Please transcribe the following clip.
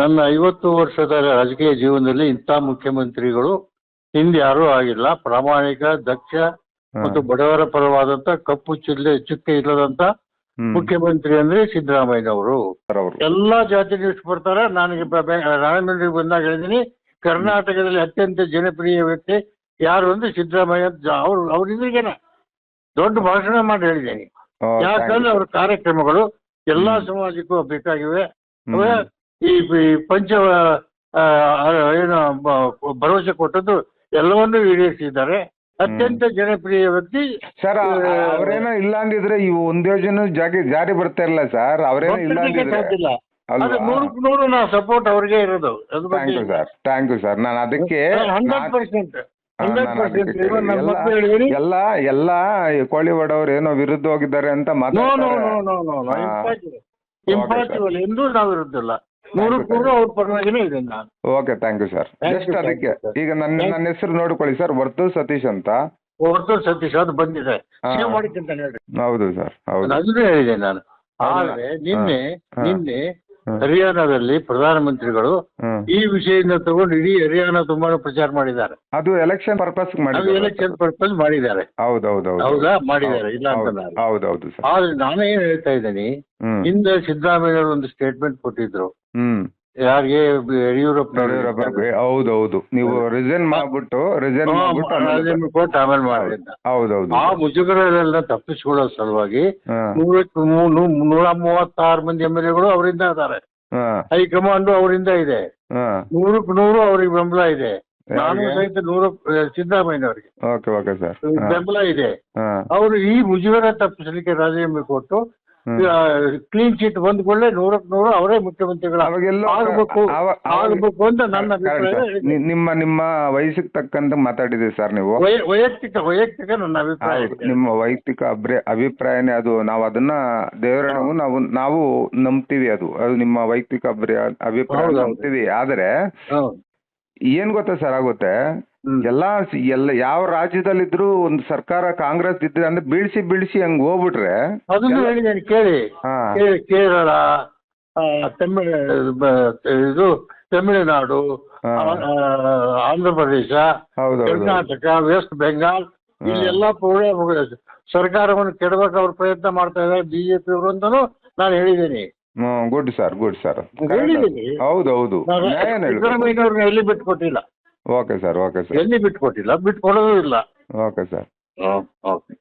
ನನ್ನ ಐವತ್ತು ವರ್ಷದ ರಾಜಕೀಯ ಜೀವನದಲ್ಲಿ ಇಂಥ ಮುಖ್ಯಮಂತ್ರಿಗಳು ಹಿಂದೆ ಯಾರೂ ಆಗಿಲ್ಲ. ಪ್ರಾಮಾಣಿಕ ದಕ್ಷ ಮತ್ತು ಬಡವರ ಪರವಾದಂತ ಕಪ್ಪು ಚಿಲ್ಲೆ ಚುಕ್ಕೆ ಇಲ್ಲದಂತ ಮುಖ್ಯಮಂತ್ರಿ ಅಂದ್ರೆ ಸಿದ್ದರಾಮಯ್ಯನವರು. ಎಲ್ಲಾ ಜಾತಿ ಇಷ್ಟು ಬರ್ತಾರೆ? ನನಗೆ ರಾಜಮಂಡ್ರಿಗೆ ಬಂದಾಗ ಹೇಳಿದೀನಿ ಕರ್ನಾಟಕದಲ್ಲಿ ಅತ್ಯಂತ ಜನಪ್ರಿಯ ವ್ಯಕ್ತಿ ಯಾರು ಅಂದ್ರೆ ಸಿದ್ದರಾಮಯ್ಯ ಅವ್ರು ಅವ್ರ ಇದ್ರಿಗೇನ. ದೊಡ್ಡ ಭಾಷಣ ಮಾಡಿ ಹೇಳಿದ್ದೀನಿ. ಯಾಕಂದ್ರೆ. ಅವ್ರ ಕಾರ್ಯಕ್ರಮಗಳು ಎಲ್ಲಾ. ಸಮಾಜಕ್ಕೂ ಬೇಕಾಗಿವೆ. ಈ ಪಂಚ ಏನು ಭರವಸೆ ಕೊಟ್ಟದ್ದು ಎಲ್ಲವನ್ನೂ ಈಡೇರಿಸಿದ್ದಾರೆ. ಅತ್ಯಂತ ಜನಪ್ರಿಯ ವ್ಯಕ್ತಿ ಸರ್ ಅವರೇನೋ ಇಲ್ಲ ಅಂದಿದ್ರೆ ಈ ಒಂದ್ ಯೋಜನೆ ಜಾರಿ ಜಾರಿ ಬರ್ತಾ ಇಲ್ಲ ಸರ್. ಅವರೇನೋ ಇಲ್ಲ ಅಂದಿದ್ರೆ ಅದು ನೂರಕ್ಕೆ ನೂರು ನಾವು ಸಪೋರ್ಟ್ ಅವ್ರಿಗೆ ಇರೋದು. ಅದ್ರ ಥ್ಯಾಂಕ್ ಬಗ್ಗೆ you sir thank you sir ನಾನು ಅದಕ್ಕೆ ಹಂಡ್ರೆಡ್ ಪರ್ಸೆಂಟ್ ಹಂಡ್ರೆಡ್ ಎಲ್ಲ- ಮಕ್ಕಳು ಎಲ್ಲ ಎಲ್ಲ ಕೋಳಿವಾಡ ಕೋಳಿವಾಡವ್ರು ಏನೋ ವಿರುದ್ಧ ಹೋಗಿದ್ದಾರೆ ಅಂತ ನೋ ನೋ ಮಾತಾಡ್ತಾರೆ. ನೋ ನೋ ನೋ ನೋ ಹಾ. ಇಂಪಾಸಿಬಲ್ ಇಂಪಾಸಿಬಲ್ ಎಂದೂ ನಾವು ಇರುದಿಲ್ಲ ನೂರಕ್ಕೆ ನೂರು ಅವ್ರ ಪರವಾಗಿನೇ ಇದೆ ನಾನು okay thank you sir Thank just thank ಅದಕ್ಕೆ you, sir. ಈಗ ನನ್ನ Thank- ನನ್ನ ಹೆಸರು ನೋಡ್ಕೊಳ್ಳಿ ಸರ್ ವರ್ತು ಸತೀಶ್ ಅಂತ. ಹೊರತು ಸತೀಶ್ ಅದು ಬಂದಿದೆ. ಹಾ. ಸೇವ್ ಮಾಡಿಕ್ಕಂತ ಹೇಳ್ರಿ. ಹೌದು ಸರ್ ಹೌದು. ಅದನ್ನೇ ಹೇಳಿದೆ ನಾನು? ಆದ್ರೆ ನಿನ್ನೆ ಹಾ. ನಿನ್ನೆ. ಹರಿಯಾಣದಲ್ಲಿ ಪ್ರಧಾನಮಂತ್ರಿಗಳು ಹ್ಮ್. ಈ ವಿಷಯದಿಂದ ತಗೊಂಡು ಇಡೀ ಹರಿಯಾಣ ತುಂಬಾ ಪ್ರಚಾರ ಮಾಡಿದ್ದಾರೆ. ಅದು ಎಲೆಕ್ಷನ್ ಪರ್ಪಸ್ ಅದು ಮಾಡಿ ಎಲೆಕ್ಷನ್ ಪರ್ಪಸ್ ಮಾಡಿದ್ದಾರೆ ಹೌದು? ಮಾಡಿದ್ದಾರೆ. ಇಲ್ಲ ಅಂತ ನಾನು. ಹೌದು ಹೌದು ಸರ್. ಆದ್ರೆ ನಾನೇನ್ ಹೇಳ್ತಾ ಇದ್ದೀನಿ ಹ್ಮ್. ಹಿಂದೆ ಸಿದ್ದರಾಮಯ್ಯ ಒಂದು ಸ್ಟೇಟ್ಮೆಂಟ್ ಕೊಟ್ಟಿದ್ರು. ಹ್ಮ್. ಯಾರಿಗೆ ಯಡಿಯೂರಪ್ಪ ಹೌದೌದು. ಹೌದು ಹೌದು. ನೀವು ರಿಸೈನ್ ಮಾಡ್ಬಿಟ್ಟು ರಿಸೈನ್ ಮಾಡ್ಬಿಟ್ಟು ಆಮೇಲೆ- ಮಾಡಿ ಅಂತ. ಹೌದು ಹೌದು ಆ ಮುಜುಗರನೆಲ್ಲ ತಪ್ಪಿಸ್ಕೊಳ್ಳೋ ಸಲುವಾಗಿ ನೂರಕ್ಕೆ ನೂರ ಮೂವತ್ತಾರು ಮಂದಿ ಎಂ ಎಲ್ ಎಗಳು ಅವರಿಂದ ಇದ್ದಾರೆ. ಹಾ. ಹೈಕಮಾಂಡ್ ಅವರಿಂದ ಇದೆ. ನೂರಕ್ಕೆ ನೂರು ಅವ್ರಿಗೆ ಬೆಂಬಲ ಇದೆ. ನಾನು? ಸಹಿತ ನೂರ ಓಕೆ ಸರ್. ಬೆಂಬಲ ಇದೆ. ಅವರು ಈ ಮುಜುಗರ ತಪ್ಪಿಸಲಿಕ್ಕೆ ರಾಜೀನಾಮೆ ಕೊಟ್ಟು. ಕ್ಲೀನ್ ಚಿಟ್ ಬಂದ ಕೂಡಲೇ ನೂರಕ್ ನೂರು ಅವರೇ ಮುಖ್ಯಮಂತ್ರಿಗಳು ಅವಾಗೆಲ್ಲೋ ಆಗಬೇಕು ಆಗಬೇಕು ಅಂತ ನನ್ನ ಅಭಿಪ್ರಾಯ ನಿಮ್ಮ ನಿಮ್ಮ ವಯಸ್ಸಿಗೆ ತಕ್ಕಂತ ಮಾತಾಡಿದ್ರಿ ಸರ್ ನೀವು. ವೈಯಕ್ತಿಕ ವೈಯಕ್ತಿಕ ನನ್ನ ಅಭಿಪ್ರಾಯ ನಿಮ್ಮ ವೈಯಕ್ತಿಕ ಅಭ್ರ ಅಭಿಪ್ರಾಯನೇ ಅದು. ನಾವು ಅದನ್ನ ದೇವರ ನಾವು ನಾವು ನಂಬ್ತೀವಿ ಅದು. ಅದು ನಿಮ್ಮ ವೈಯಕ್ತಿಕ ಅಭ್ರ ಅಭಿಪ್ರಾಯ. ನಂಬ್ತೀವಿ. ಆದ್ರೆ ಏನ್ ಗೊತ್ತಾ ಸರ್ ಆಗುತ್ತೆ. ಎಲ್ಲಾ ಎಲ್ಲ ಯಾವ ರಾಜ್ಯದಲ್ಲಿದ್ರು ಒಂದು ಸರ್ಕಾರ ಕಾಂಗ್ರೆಸ್ ಇದ್ರೆ ಅಂದ್ರೆ ಬೀಳ್ಸಿ ಬೀಳ್ಸಿ ಹಂಗ್ ಹೋಗ್ಬಿಟ್ರೆ ಅದನ್ನು ಹೇಳಿದ್ದೇನೆ ಕೇಳಿ. ಹಾ. ಕೇರಳ ಆ, ತಮಿಳ್ ಬ- ಇದು ತಮಿಳುನಾಡು ಹಾ. ಆ, ಆಂಧ್ರ ಪ್ರದೇಶ ಕರ್ನಾಟಕ ವೆಸ್ಟ್ ಬೆಂಗಾಲ್ ಇಲ್ಲೆಲ್ಲ ಪ್ರೋಗ್ರಾಮ್ ಸರ್ಕಾರವನ್ನು ಕೆಡಬೇಕು ಅವ್ರ ಪ್ರಯತ್ನ ಮಾಡ್ತಾ ಇದ್ದಾರೆ ಬಿಜೆಪಿ ಅವರು ಅಂತಾನು ನಾನು ಹೇಳಿದ್ದೀನಿ. Good sir good sir. ಹೌದೌದು. ಹೌದು ಹೌದು ಕೊಟ್ಟಿಲ್ಲ ನ್ಯಾಯನ ಹೇಳ್ಬೇಕು. ಸಿದ್ದರಾಮಯ್ಯನವ್ರನ್ನ ಎಲ್ಲಿ ಬಿಟ್ಕೊಟ್ಟಿಲ್ಲ ಓಕೆ ಸರ್ ಓಕೆ ಸರ್. ಎಲ್ಲಿ ಬಿಟ್ಕೊಟ್ಟಿಲ್ಲ? ಬಿಟ್ಕೊಡೋದು ಇಲ್ಲ. Okay sir. ಓಕೆ.